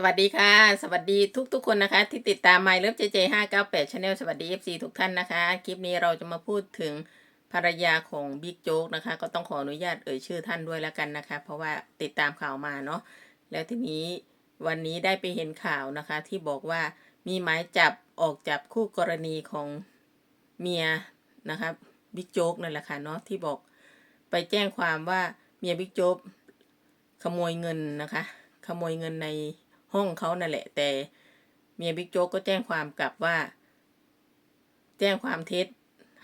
สวัสดีค่ะ สวัสดีทุกทุกๆคนนะคะ ที่ติดตาม My Love JJ 598 Channel สวัสดี FC ทุกท่านนะคะ คลิปนี้เราจะมาพูดถึงภรรยาของบิ๊กโจ๊กนะคะ ก็ต้องขออนุญาตเอ่ยชื่อท่านด้วยแล้วกันนะคะ เพราะว่าติดตามข่าวมาเนาะแล้วทีนี้วันนี้ได้ไปเห็นข่าวนะคะ ที่บอกว่ามีหมายจับออกจับคู่กรณีของเมียนะคะบิ๊กโจ๊กนั่นแหละค่ะเนาะที่บอกไปแจ้งความว่าเมียบิ๊กโจ๊กขโมยเงินนะคะ ขโมยเงินใน ห้องเขานั่นแหละ แต่เมียบิ๊กโจ๊กก็แจ้งความกลับว่า แจ้งความเท็จ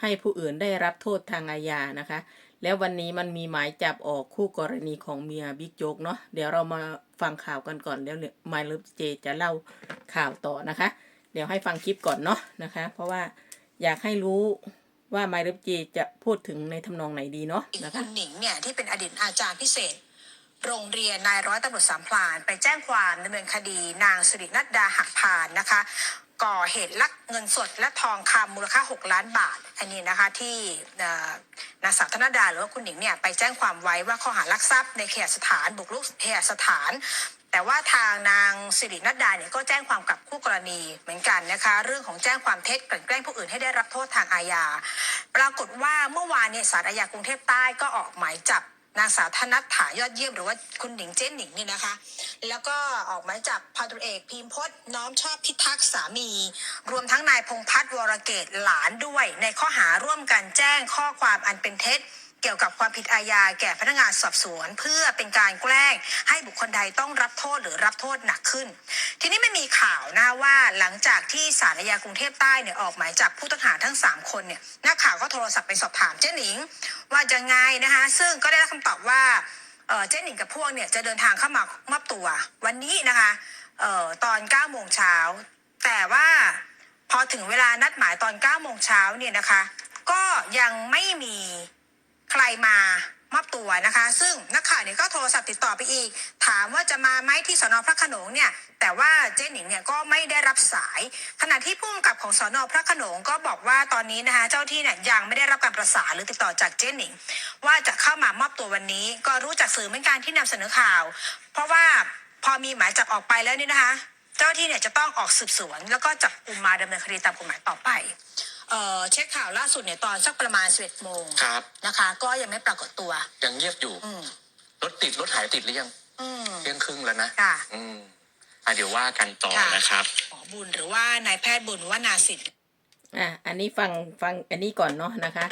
ให้ผู้อื่นได้รับโทษทางอาญานะคะ แล้ววันนี้มันมีหมายจับออกคู่กรณีของเมียบิ๊กโจ๊กเนาะเดี๋ยวเรามาฟังข่าวกันก่อนแล้วมายเลิฟเจจะเล่าข่าวต่อนะคะ เดี๋ยวให้ฟังคลิปก่อนเนาะนะคะ เพราะว่าอยากให้รู้ว่า My Love J จจะพูดถึงในทำนองไหนดีเนาะอีกนะคุคะณหนิงเนี่ยที่เป็นอดีตอาจารย์พิเศษ โรงเรียนนายร้อยตำรวจสามพลาน ไปแจ้งความดำเนินคดีนางสิรินัดดาหักพานนะคะก่อเหตุลักเงินสดและทองคำมูลค่า 6 ล้านบาท อันนี้นะคะที่นางสาวธนดาหรือว่าคุณหนิงเนี่ยไปแจ้งความไว้ว่าข้อหารักทรัพย์ในเขตสถานบุกรุกเขตสถาน แต่ว่าทางนางสิรินัดดาเนี่ยก็แจ้งความกับคู่กรณีเหมือนกันนะคะเรื่องของแจ้งความเท็จกลั่นแกล้งผู้อื่นให้ได้รับโทษทางอาญา ปรากฏว่าเมื่อวานเนี่ยสารอาญากรุงเทพใต้ก็ออกหมายจับ นางสาวธนัทถายอดเยี่ยมหรือว่าคุณหนิงเจ๊หนิงเนี่ยนะคะ แล้วก็ออกหมายจับพันตุเอกพิมพศน์น้อมชอบพิทักษ์สามี รวมทั้งนายพงพัฒน์วรเกตหลานด้วย ในข้อหาร่วมกันแจ้งข้อความอันเป็นเท็จ เกี่ยวกับความผิดอาญาแก่พนักงานสอบสวน เพื่อเป็นการแกล้งให้บุคคลใดต้องรับโทษหรือรับโทษหนักขึ้น ทีนี้ไม่มีข่าวนะว่าหลังจากที่ศาลอาญากรุงเทพใต้เนี่ยออกหมายจับผู้ต้องหาทั้ง 3 คนเนี่ยนักข่าวก็โทรศัพท์ไปสอบถามเจ๊หนิง ว่าจะไงนะคะซึ่งก็ได้รับคำตอบว่าเจ๊หนิงกับพวกเนี่ยจะเดินทางเข้ามามอบตัววันนี้นะคะออตอน9โมงเช้าแต่ว่าพอถึงเวลานัดหมายตอน9โมงเช้าเนี่ยนะคะ ก็ยังไม่มี ใครมามอบตัวนะคะ ซึ่งนักข่าวเนี่ยก็โทรศัพท์ติดต่อไปอีก ถามว่าจะมาไหมที่สอนอพระโขนงเนี่ย แต่ว่าเจ๊หนิงเนี่ยก็ไม่ได้รับสาย ขณะที่ผู้กำกับของสอนอพระโขนงก็บอกว่าตอนนี้นะคะเจ้าที่เนี่ยยังไม่ได้รับการประสานหรือติดต่อจากเจ๊หนิงว่าจะเข้ามามอบตัววันนี้ ก็รู้จากสื่อเหมือนกันที่นำเสนอข่าว เพราะว่าพอมีหมายจับออกไปแล้วนี่นะคะ เจ้าหน้าที่เนี่ยจะต้องออกสืบสวน แล้วก็จับกลุ่มมาดำเนินคดีตามกฎหมายต่อไป เอ่อเช็คข่าวล่าสุดเนี่ยตอนสักประมาณ11โมงครับ นะคะ ก็ยังไม่ปรากฏตัว ยังเงียบอยู่ อืมรถติด รถหายติดหรือยังอืมเที่ยงครึ่งแล้วนะ ค่ะ อืมอะเดี๋ยวว่ากันต่อค่ะ นะครับ หมอบุญหรือว่านายแพทย์บุญว่านาสิทธิ์ อะอันนี้ฟังฟังอันนี้ก่อนเนาะนะคะ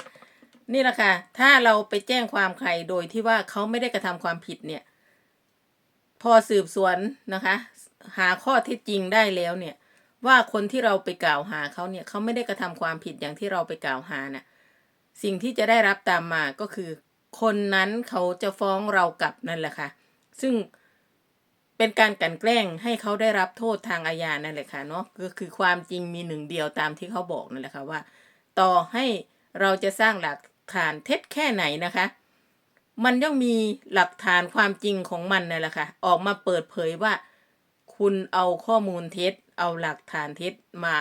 นี่แหละค่ะ ถ้าเราไปแจ้งความใครโดยที่ว่าเขาไม่ได้กระทำความผิดเนี่ย พอสืบสวนนะคะ หาข้อเท็จจริงได้แล้วเนี่ย ว่าคนที่เราไปกล่าวหาเขาเนี่ยเขาไม่ได้กระทำความผิดอย่างที่เราไปกล่าวหาน่ะสิ่งที่จะได้รับตามมาก็คือ คนนั้นเขาจะฟ้องเรากลับนั่นแหละค่ะ ซึ่งเป็นการกลันแกล้งให้เขาได้รับโทษทางอาญานั่นแหละค่ะเนาะก็คือความจริงมีหนึ่งเดียวตามที่เขาบอกนั่นแหละค่ะว่า ต่อให้เราจะสร้างหลักฐานเท็จแค่ไหนนะคะ มันย่อมมีหลักฐานความจริงของมันนั่นแหละค่ะ ออกมาเปิดเผยว่า คุณเอาข้อมูลเท็จ เอาหลักฐานเท็จมา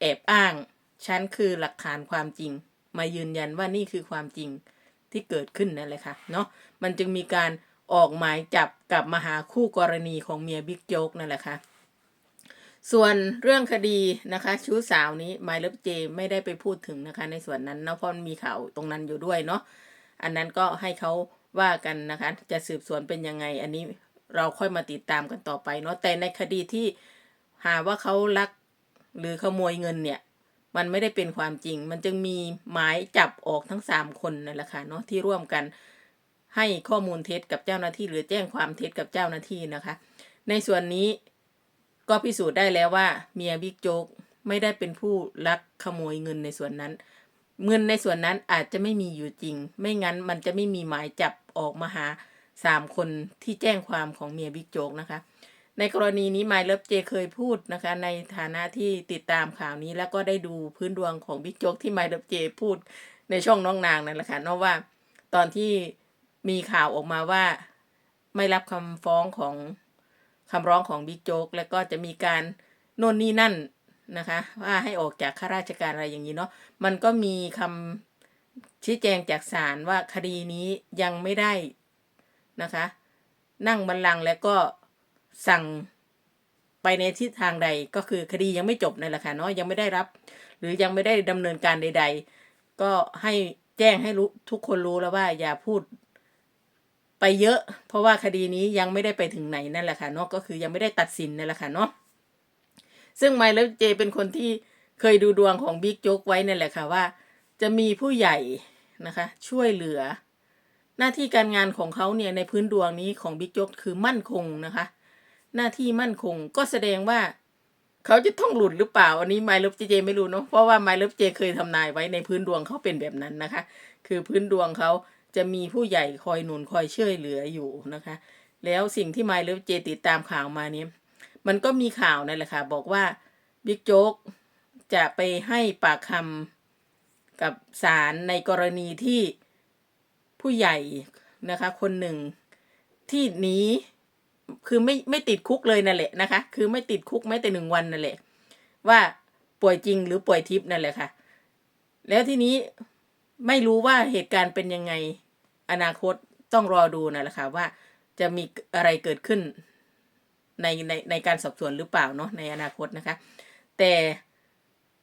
แอบอ้างฉันคือหลักฐานความจริง มายืนยันว่านี่คือความจริงที่เกิดขึ้นนั่นแหละค่ะเนาะมันจึงมีการออกหมายจับกับมาหาคู่กรณีของเมียบิ๊กโจ๊กนั่นแหละค่ะส่วนเรื่องคดีนะคะ ชู้สาวนี้ไมล์เลฟเจไม่ได้ไปพูดถึงนะคะ ในส่วนนั้นเนาะเพราะมีข่าวตรงนั้นอยู่ด้วยเนาะอันนั้นก็ให้เขาว่ากันนะคะ จะสืบสวนเป็นยังไง อันนี้เราค่อยมาติดตามกันต่อไปเนาะแต่ในคดีที่ หาว่าเขาลักหรือขโมยเงินเนี่ย มันไม่ได้เป็นความจริง มันจึงมีหมายจับออกทั้งสามคนนั่นแหละค่ะเนาะที่ร่วมกันให้ข้อมูลเท็จกับเจ้าหน้าที่ หรือแจ้งความเท็จกับเจ้าหน้าที่นะคะ ในส่วนนี้ก็พิสูจน์ได้แล้วว่าเมียบิ๊กโจ๊กไม่ได้เป็นผู้ลักขโมยเงินในส่วนนั้น เงินในส่วนนั้นอาจจะไม่มีอยู่จริง ไม่งั้นมันจะไม่มีหมายจับออกมาหาสามคนที่แจ้งความของเมียบิ๊กโจ๊กนะคะ ในกรณีนี้ไมล์เลิฟเจเคยพูดนะคะ ในฐานะที่ติดตามข่าวนี้แล้วก็ได้ดูพื้นดวงของบิ๊กโจ๊กที่ไมล์เลิฟเจพูดในช่องน้องนางนั่นแหละค่ะเนาะว่าตอนที่มีข่าวออกมาว่า ไม่รับคำฟ้องของคำร้องของบิ๊กโจ๊กแล้วก็จะมีการโน่นนี่นั่นนะคะ ว่าให้ออกจากข้าราชการอะไรอย่างนี้เนาะมันก็มีคำชี้แจงจากศาลว่าคดีนี้ยังไม่ได้นะคะ นั่งบัลลังก์แล้วก็ สั่งไปในทิศทางใดก็คือคดียังไม่จบนั่นแหละค่ะเนาะยังไม่ได้รับ หรือยังไม่ได้ดำเนินการใด ๆ ก็ให้แจ้งให้รู้ทุกคนรู้แล้วว่าอย่าพูดไปเยอะ เพราะว่าคดีนี้ยังไม่ได้ไปถึงไหนนั่นแหละค่ะเนาะก็คือยังไม่ได้ตัดสินนั่นแหละค่ะเนาะซึ่งไมล์เลฟเจเป็นคนที่เคยดูดวงของบิ๊กโจ๊กไว้นั่นแหละค่ะว่า จะมีผู้ใหญ่นะคะ ช่วยเหลือ หน้าที่การงานของเขาเนี่ยในพื้นดวงนี้ของบิ๊กโจ๊กคือมั่นคงนะคะ หน้าที่มั่นคง ก็แสดงว่า เขาจะต้องหลุดหรือเปล่า อันนี้ไมล์เลฟเจไม่รู้เนาะเพราะว่าไมล์เลฟเจเคยทำนายไว้ในพื้นดวงเขาเป็นแบบนั้นนะคะ คือพื้นดวงเขาจะมีผู้ใหญ่คอยหนุนคอยช่วยเหลืออยู่นะคะ แล้วสิ่งที่ไมล์เลฟเจติดตามข่าวมานี้มันก็มีข่าวนั่นแหละค่ะบอกว่าบิ๊กโจ๊กจะไปให้ปากคำกับศาลในกรณีที่ผู้ใหญ่นะคะ คนหนึ่งที่หนี คือไม่ไม่ติดคุกเลยนั่นแหละนะคะ คือไม่ติดคุกแม้แต่หนึ่งวันนั่นแหละ ว่าป่วยจริงหรือป่วยทิพย์นั่นแหละค่ะ แล้วทีนี้ไม่รู้ว่าเหตุการณ์เป็นยังไงอนาคตต้องรอดูนั่นแหละค่ะว่าจะมีอะไรเกิดขึ้นในในในการสอบสวนหรือเปล่าเนาะในอนาคตนะคะ แต่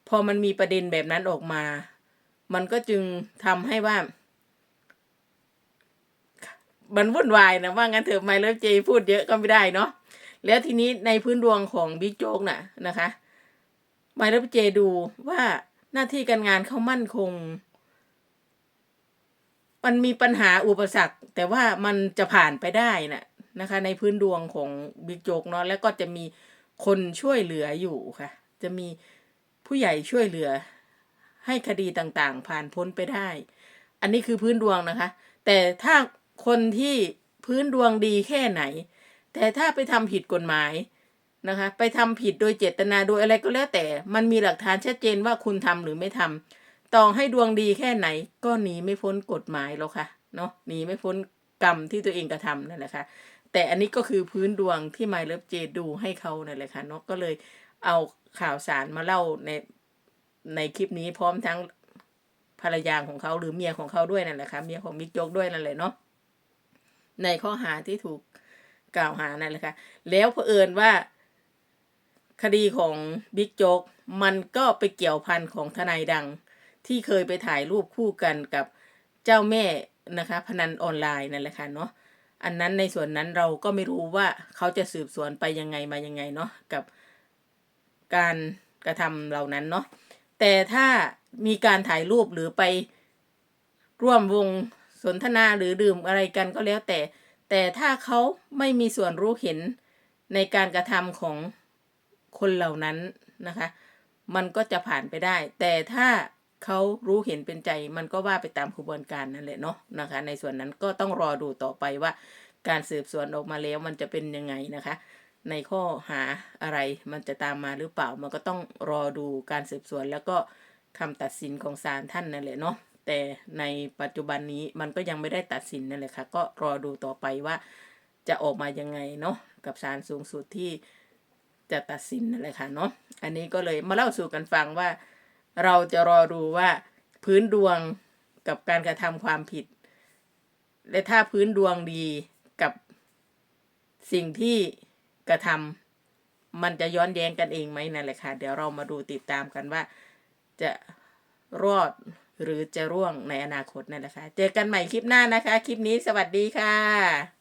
พอมันมีประเด็นแบบนั้นออกมา มันก็จึงทำให้ว่า มันวุ่นวายนะว่างั้นเถอะไมเลิฟเจพูดเยอะก็ไม่ได้เนาะแล้วทีนี้ในพื้นดวงของบิ๊กโจ๊กน่ะนะคะไมเลิฟเจดูว่าหน้าที่การงานเขามั่นคง มันมีปัญหาอุปสรรค แต่ว่ามันจะผ่านไปได้น่ะนะคะ ในพื้นดวงของบิ๊กโจ๊กเนาะแล้วก็จะมีคนช่วยเหลืออยู่ค่ะ จะมีผู้ใหญ่ช่วยเหลือ ให้คดีต่างๆ ผ่านพ้นไปได้ อันนี้คือพื้นดวงนะคะ แต่ถ้า คนที่พื้นดวงดีแค่ไหน แต่ถ้าไปทำผิดกฎหมายนะคะ ไปทำผิดโดยเจตนาโดยอะไรก็แล้วแต่ มันมีหลักฐานชัดเจนว่าคุณทำหรือไม่ทำต่อให้ดวงดีแค่ไหน ก็หนีไม่พ้นกฎหมายหรอกค่ะเนาะหนีไม่พ้นกรรมที่ตัวเองกระทำนั่นแหละค่ะแต่อันนี้ก็คือพื้นดวงที่ไมเลิฟเจดูให้เขานั่นแหละค่ะเนาะก็เลยเอาข่าวสารมาเล่าในในคลิปนี้พร้อมทั้งภรรยาของเขาหรือเมียของเขาด้วยนั่นแหละค่ะเมียของบิ๊กโจ๊กด้วยนั่นแหละเนาะ ในข้อหาที่ถูกกล่าวหานั่นแหละค่ะแล้วเผอิญว่าคดีของบิ๊กโจ๊กมันก็ไปเกี่ยวพันของทนายดัง ที่เคยไปถ่ายรูปคู่กันกับเจ้าแม่นะคะ พนันออนไลน์นั่นแหละค่ะเนาะอันนั้นในส่วนนั้นเราก็ไม่รู้ว่าเขาจะสืบสวนไปยังไงมายังไงเนาะกับการกระทำเหล่านั้นเนาะแต่ถ้ามีการถ่ายรูปหรือไปร่วมวง สนทนาหรือดื่มอะไรกันก็แล้วแต่ แต่ถ้าเขาไม่มีส่วนรู้เห็นในการกระทำของคนเหล่านั้นนะคะ มันก็จะผ่านไปได้ แต่ถ้าเขารู้เห็นเป็นใจ มันก็ว่าไปตามกระบวนการนั่นแหละเนาะนะคะ ในส่วนนั้นก็ต้องรอดูต่อไปว่า การสืบสวนออกมาแล้วมันจะเป็นยังไงนะคะ ในข้อหาอะไรมันจะตามมาหรือเปล่า มันก็ต้องรอดูการสืบสวนแล้วก็คำตัดสินของศาลท่านนั่นแหละเนาะ แต่ในปัจจุบันนี้มันก็ยังไม่ได้ตัดสินนั่นแหละค่ะ ก็รอดูต่อไปว่าจะออกมายังไงเนาะกับศาลสูงสุดที่จะตัดสินนั่นแหละค่ะเนาะอันนี้ก็เลยมาเล่าสู่กันฟังว่า เราจะรอดูว่าพื้นดวงกับการกระทำความผิด และถ้าพื้นดวงดีกับสิ่งที่กระทำมันจะย้อนแย้งกันเองไหมนั่นแหละค่ะ เดี๋ยวเรามาดูติดตามกันว่าจะรอด หรือจะร่วงในอนาคตนั่นแหละค่ะเจอกันใหม่คลิปหน้านะคะ คลิปนี้สวัสดีค่ะ